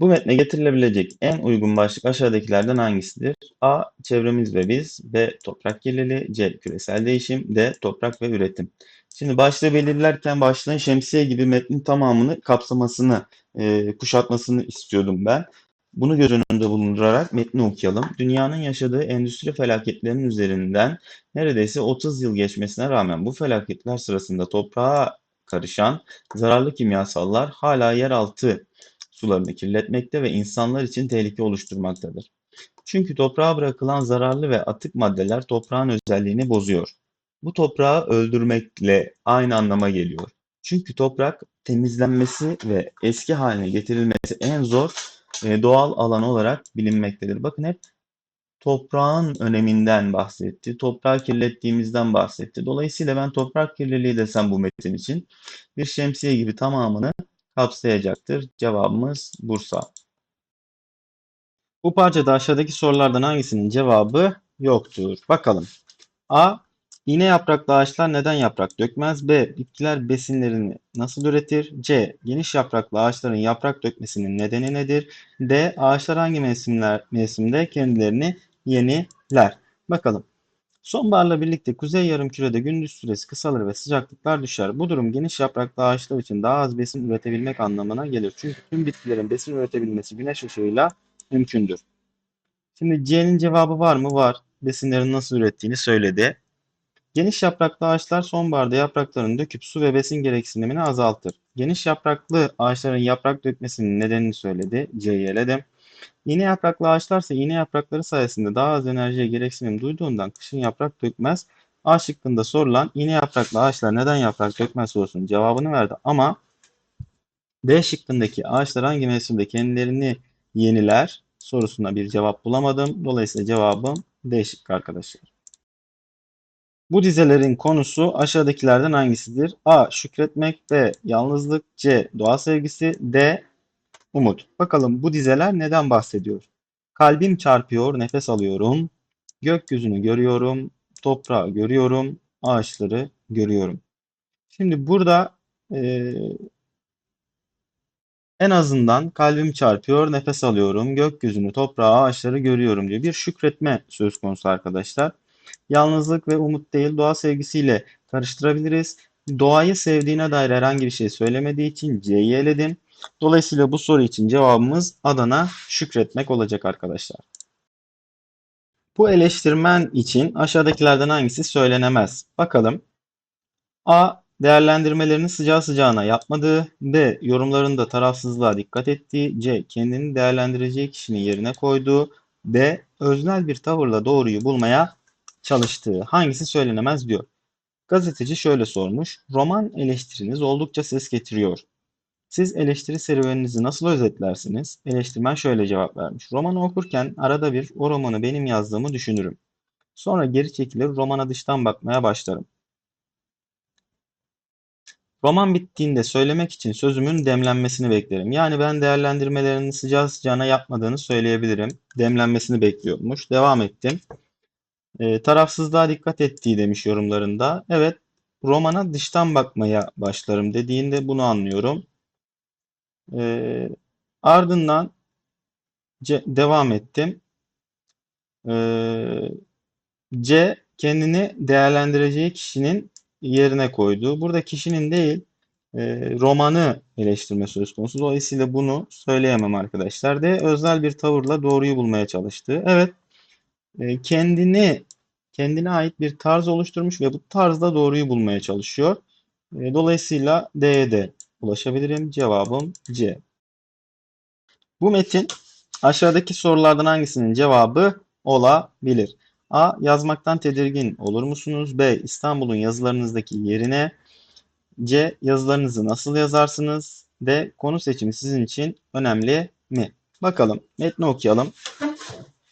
Bu metne getirilebilecek en uygun başlık aşağıdakilerden hangisidir? A. Çevremiz ve biz. B. Toprak kirliliği. C. Küresel değişim. D. Toprak ve üretim. Şimdi başlığı belirlerken başlığın şemsiye gibi metnin tamamını kapsamasını, e, kuşatmasını istiyordum ben. Bunu göz önünde bulundurarak metni okuyalım. Dünyanın yaşadığı endüstri felaketlerinin üzerinden neredeyse 30 yıl geçmesine rağmen bu felaketler sırasında toprağa karışan zararlı kimyasallar hala yeraltı sularını kirletmekte ve insanlar için tehlike oluşturmaktadır. Çünkü toprağa bırakılan zararlı ve atık maddeler toprağın özelliğini bozuyor. Bu toprağı öldürmekle aynı anlama geliyor. Çünkü toprak temizlenmesi ve eski haline getirilmesi en zor e, doğal alan olarak bilinmektedir. Bakın hep toprağın öneminden bahsetti. Toprağı kirlettiğimizden bahsetti. Dolayısıyla ben toprak kirliliği desem bu metin için bir şemsiye gibi tamamını kapsayacaktır. Cevabımız Bursa. Bu parçada aşağıdaki sorulardan hangisinin cevabı yoktur? Bakalım. A. İğne yapraklı ağaçlar neden yaprak dökmez? B. Bitkiler besinlerini nasıl üretir? C. Geniş yapraklı ağaçların yaprak dökmesinin nedeni nedir? D. Ağaçlar hangi mevsimler, mevsimde kendilerini yeniler? Bakalım. Sonbaharla birlikte kuzey yarımkürede gündüz süresi kısalır ve sıcaklıklar düşer. Bu durum geniş yapraklı ağaçlar için daha az besin üretebilmek anlamına gelir. Çünkü tüm bitkilerin besin üretebilmesi güneş ışığıyla mümkündür. Şimdi C'nin cevabı var mı? Var. Besinlerin nasıl ürettiğini söyledi. Geniş yapraklı ağaçlar sonbaharda yapraklarını döküp su ve besin gereksinimini azaltır. Geniş yapraklı ağaçların yaprak dökmesinin nedenini söyledi. C'yi eledim. İğne yapraklı ağaçlarsa iğne yaprakları sayesinde daha az enerjiye gereksinim duyduğundan kışın yaprak dökmez. A şıkkında sorulan iğne yapraklı ağaçlar neden yaprak dökmez sorusunun cevabını verdi ama D şıkkındaki ağaçlar hangi mevsimde kendilerini yeniler sorusuna bir cevap bulamadım. Dolayısıyla cevabım D şıkkı arkadaşlar. Bu dizelerin konusu aşağıdakilerden hangisidir? A. Şükretmek B. Yalnızlık C. Doğa sevgisi D. Umut. Bakalım bu dizeler neden bahsediyor? Kalbim çarpıyor, nefes alıyorum. Gökyüzünü görüyorum, toprağı görüyorum, ağaçları görüyorum. Şimdi burada e, en azından kalbim çarpıyor, nefes alıyorum, gökyüzünü, toprağı, ağaçları görüyorum diyor. Bir şükretme söz konusu arkadaşlar. Yalnızlık ve umut değil, doğa sevgisiyle karıştırabiliriz. Doğayı sevdiğine dair herhangi bir şey söylemediği için C'yi eledim. Dolayısıyla bu soru için cevabımız Adana şükretmek olacak arkadaşlar. Bu eleştirmen için aşağıdakilerden hangisi söylenemez? Bakalım. A. Değerlendirmelerini sıcağı sıcağına yapmadığı. B. Yorumlarında tarafsızlığa dikkat ettiği. C. Kendini değerlendireceği kişinin yerine koyduğu. D. Öznel bir tavırla doğruyu bulmaya çalıştığı. Hangisi söylenemez diyor. Gazeteci şöyle sormuş. Roman eleştiriniz oldukça ses getiriyor. Siz eleştiri serüveninizi nasıl özetlersiniz? Eleştirmen şöyle cevap vermiş. Romanı okurken arada bir o romanı benim yazdığımı düşünürüm. Sonra geri çekilir romana dıştan bakmaya başlarım. Roman bittiğinde söylemek için sözümün demlenmesini beklerim. Yani ben değerlendirmelerini sıcağı sıcağına yapmadığını söyleyebilirim. Demlenmesini bekliyormuş. Devam ettim. E, tarafsızlığa dikkat ettiği demiş yorumlarında. Evet, romana dıştan bakmaya başlarım dediğinde bunu anlıyorum. E, ardından C, devam ettim. E, C kendini değerlendireceği kişinin yerine koyduğu. Burada kişinin değil e, romanı eleştirme söz konusu. Dolayısıyla bunu söyleyemem arkadaşlar. De özel bir tavırla doğruyu bulmaya çalıştı. Evet e, kendini kendine ait bir tarz oluşturmuş ve bu tarzda doğruyu bulmaya çalışıyor. E, dolayısıyla D'ye de ulaşabilirim. Cevabım C. Bu metin aşağıdaki sorulardan hangisinin cevabı olabilir? A. Yazmaktan tedirgin olur musunuz? B. İstanbul'un yazılarınızdaki yerine. C. Yazılarınızı nasıl yazarsınız? D. Konu seçimi sizin için önemli mi? Bakalım metni okuyalım.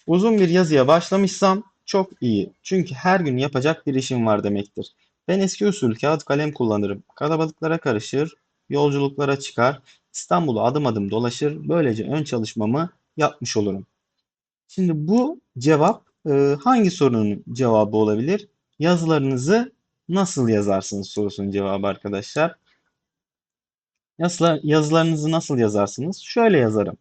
Uzun bir yazıya başlamışsam çok iyi. Çünkü her gün yapacak bir işim var demektir. Ben eski usul kağıt kalem kullanırım. Kalabalıklara karışır, yolculuklara çıkar, İstanbul'u adım adım dolaşır. Böylece ön çalışmamı yapmış olurum. Şimdi bu cevap e, hangi sorunun cevabı olabilir? Yazılarınızı nasıl yazarsınız sorusunun cevabı arkadaşlar. Yazılarınızı nasıl yazarsınız? Şöyle yazarım.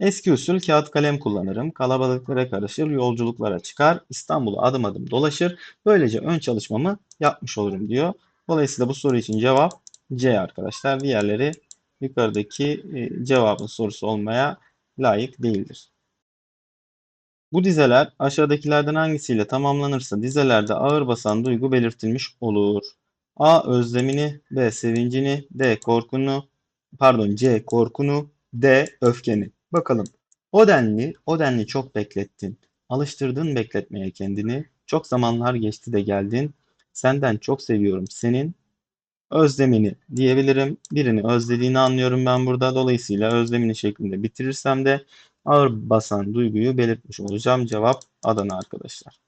Eski usul kağıt kalem kullanırım. Kalabalıklara karışır, yolculuklara çıkar. İstanbul'u adım adım dolaşır. Böylece ön çalışmamı yapmış olurum diyor. Dolayısıyla bu soru için cevap C arkadaşlar. Diğerleri yukarıdaki e, cevabın sorusu olmaya layık değildir. Bu dizeler aşağıdakilerden hangisiyle tamamlanırsa dizelerde ağır basan duygu belirtilmiş olur. A. Özlemini, B. Sevincini, D. Korkunu, pardon C. Korkunu, D. Öfkeni. Bakalım. O denli, o denli çok beklettin. Alıştırdın bekletmeye kendini. Çok zamanlar geçti de geldin. Senden çok seviyorum senin özlemini diyebilirim. Birini özlediğini anlıyorum ben burada. Dolayısıyla özlemini şeklinde bitirirsem de ağır basan duyguyu belirtmiş olacağım. Cevap Adana arkadaşlar.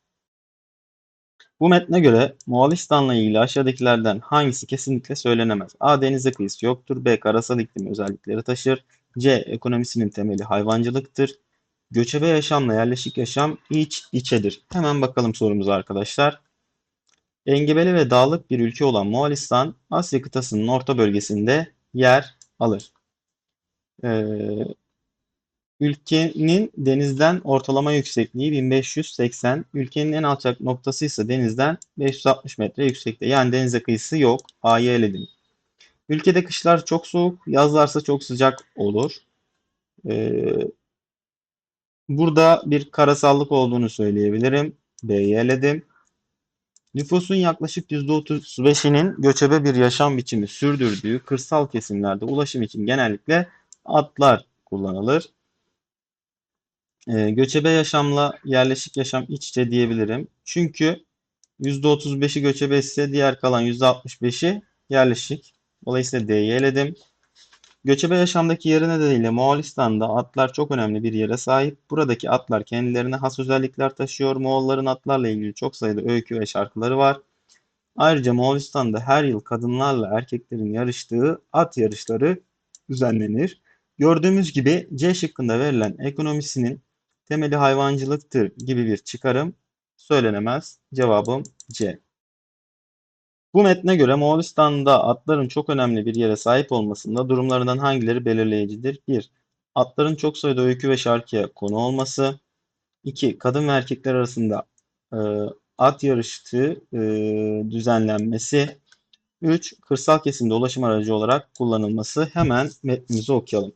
Bu metne göre Moğolistan'la ilgili aşağıdakilerden hangisi kesinlikle söylenemez? A. Denize kıyısı yoktur. B. Karasal iklim özellikleri taşır. C. Ekonomisinin temeli hayvancılıktır. Göçebe yaşamla yerleşik yaşam iç içedir. Hemen bakalım sorumuza arkadaşlar. Engebeli ve dağlık bir ülke olan Moğolistan, Asya kıtasının orta bölgesinde yer alır. Ee, ülkenin denizden ortalama yüksekliği 1580, ülkenin en alçak noktası ise denizden 560 metre yüksekte. Yani denize kıyısı yok. A'yı eledim. Ülkede kışlar çok soğuk, yazlarsa çok sıcak olur. Ee, burada bir karasallık olduğunu söyleyebilirim. B'yi eledim. Nüfusun yaklaşık %35'inin göçebe bir yaşam biçimi sürdürdüğü kırsal kesimlerde ulaşım için genellikle atlar kullanılır. Ee, göçebe yaşamla yerleşik yaşam iç içe diyebilirim. Çünkü %35'i göçebe ise diğer kalan %65'i yerleşik. Dolayısıyla D'yi eledim. Göçebe yaşamdaki yeri nedeniyle Moğolistan'da atlar çok önemli bir yere sahip. Buradaki atlar kendilerine has özellikler taşıyor. Moğolların atlarla ilgili çok sayıda öykü ve şarkıları var. Ayrıca Moğolistan'da her yıl kadınlarla erkeklerin yarıştığı at yarışları düzenlenir. Gördüğümüz gibi C şıkkında verilen ekonomisinin temeli hayvancılıktır gibi bir çıkarım söylenemez. Cevabım C. Bu metne göre Moğolistan'da atların çok önemli bir yere sahip olmasında durumlarından hangileri belirleyicidir? 1. Atların çok sayıda öykü ve şarkıya konu olması. 2. Kadın ve erkekler arasında e, at yarıştığı e, düzenlenmesi. 3. Kırsal kesimde ulaşım aracı olarak kullanılması. Hemen metnimizi okuyalım.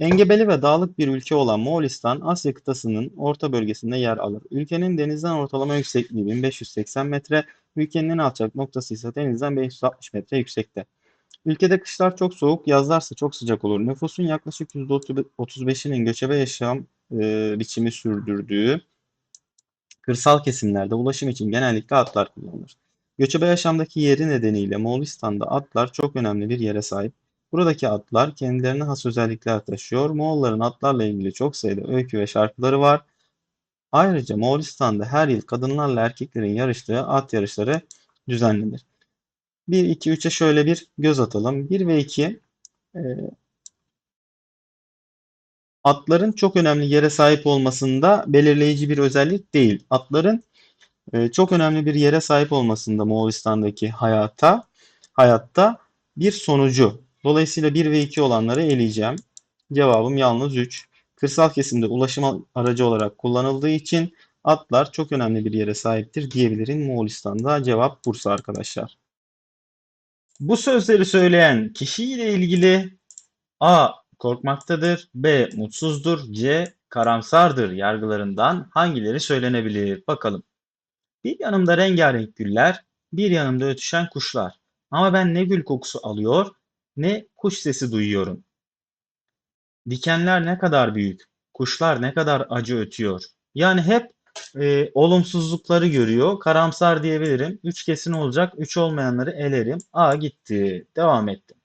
Engebeli ve dağlık bir ülke olan Moğolistan, Asya kıtasının orta bölgesinde yer alır. Ülkenin denizden ortalama yüksekliği 1580 metre, ülkenin en alçak noktası ise denizden 560 metre yüksekte. Ülkede kışlar çok soğuk, yazlarsa çok sıcak olur. Nüfusun yaklaşık %35'inin göçebe yaşam e, biçimi sürdürdüğü kırsal kesimlerde ulaşım için genellikle atlar kullanılır. Göçebe yaşamdaki yeri nedeniyle Moğolistan'da atlar çok önemli bir yere sahip. Buradaki atlar kendilerine has özellikler taşıyor. Moğolların atlarla ilgili çok sayıda öykü ve şarkıları var. Ayrıca Moğolistan'da her yıl kadınlarla erkeklerin yarıştığı at yarışları düzenlenir. 1, 2, 3'e şöyle bir göz atalım. 1 ve 2 e, atların çok önemli yere sahip olmasında belirleyici bir özellik değil. Atların e, çok önemli bir yere sahip olmasında Moğolistan'daki hayata hayatta bir sonucu. Dolayısıyla 1 ve 2 olanları eleyeceğim. Cevabım yalnız 3. Kırsal kesimde ulaşım aracı olarak kullanıldığı için atlar çok önemli bir yere sahiptir diyebilirim Moğolistan'da. Cevap Bursa arkadaşlar. Bu sözleri söyleyen kişiyle ilgili A. Korkmaktadır. B. Mutsuzdur. C. Karamsardır yargılarından hangileri söylenebilir? Bakalım. Bir yanımda rengarenk güller, bir yanımda ötüşen kuşlar. Ama ben ne gül kokusu alıyor, ne kuş sesi duyuyorum. Dikenler ne kadar büyük, kuşlar ne kadar acı ötüyor. Yani hep e, olumsuzlukları görüyor. Karamsar diyebilirim. Üç kesin olacak. Üç olmayanları elerim. A gitti. Devam ettim.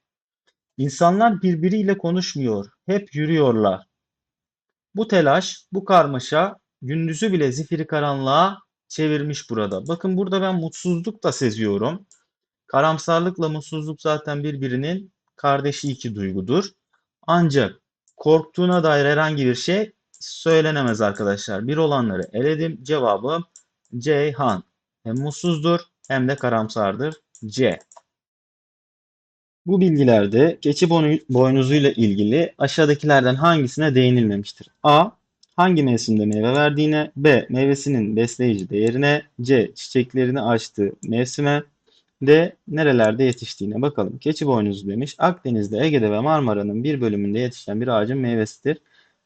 İnsanlar birbiriyle konuşmuyor. Hep yürüyorlar. Bu telaş, bu karmaşa gündüzü bile zifiri karanlığa çevirmiş burada. Bakın burada ben mutsuzluk da seziyorum. Karamsarlıkla mutsuzluk zaten birbirinin kardeşi iki duygudur. Ancak korktuğuna dair herhangi bir şey söylenemez arkadaşlar. Bir olanları eledim. Cevabım Ceyhan. Hem mutsuzdur hem de karamsardır. C. Bu bilgilerde keçi boynu- boynuzuyla ilgili aşağıdakilerden hangisine değinilmemiştir? A. Hangi mevsimde meyve verdiğine, B. Meyvesinin besleyici değerine, C. Çiçeklerini açtığı mevsime, D. Nerelerde yetiştiğine bakalım. Keçi boynuzu demiş. Akdeniz'de, Ege'de ve Marmara'nın bir bölümünde yetişen bir ağacın meyvesidir.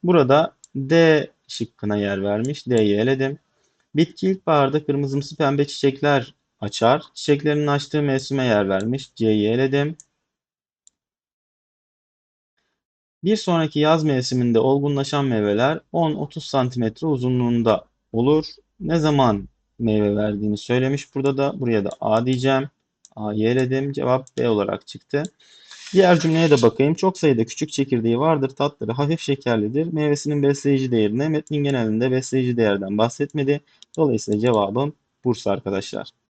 Burada D şıkkına yer vermiş. D'yi eledim. Bitki ilkbaharda kırmızımsı pembe çiçekler açar. Çiçeklerinin açtığı mevsime yer vermiş. C'yi eledim. Bir sonraki yaz mevsiminde olgunlaşan meyveler 10-30 santimetre uzunluğunda olur. Ne zaman meyve verdiğini söylemiş burada da. Buraya da A diyeceğim. A'yı eledim. Cevap B olarak çıktı. Diğer cümleye de bakayım. Çok sayıda küçük çekirdeği vardır. Tatları hafif şekerlidir. Meyvesinin besleyici değerine metnin genelinde besleyici değerden bahsetmedi. Dolayısıyla cevabım Bursa arkadaşlar.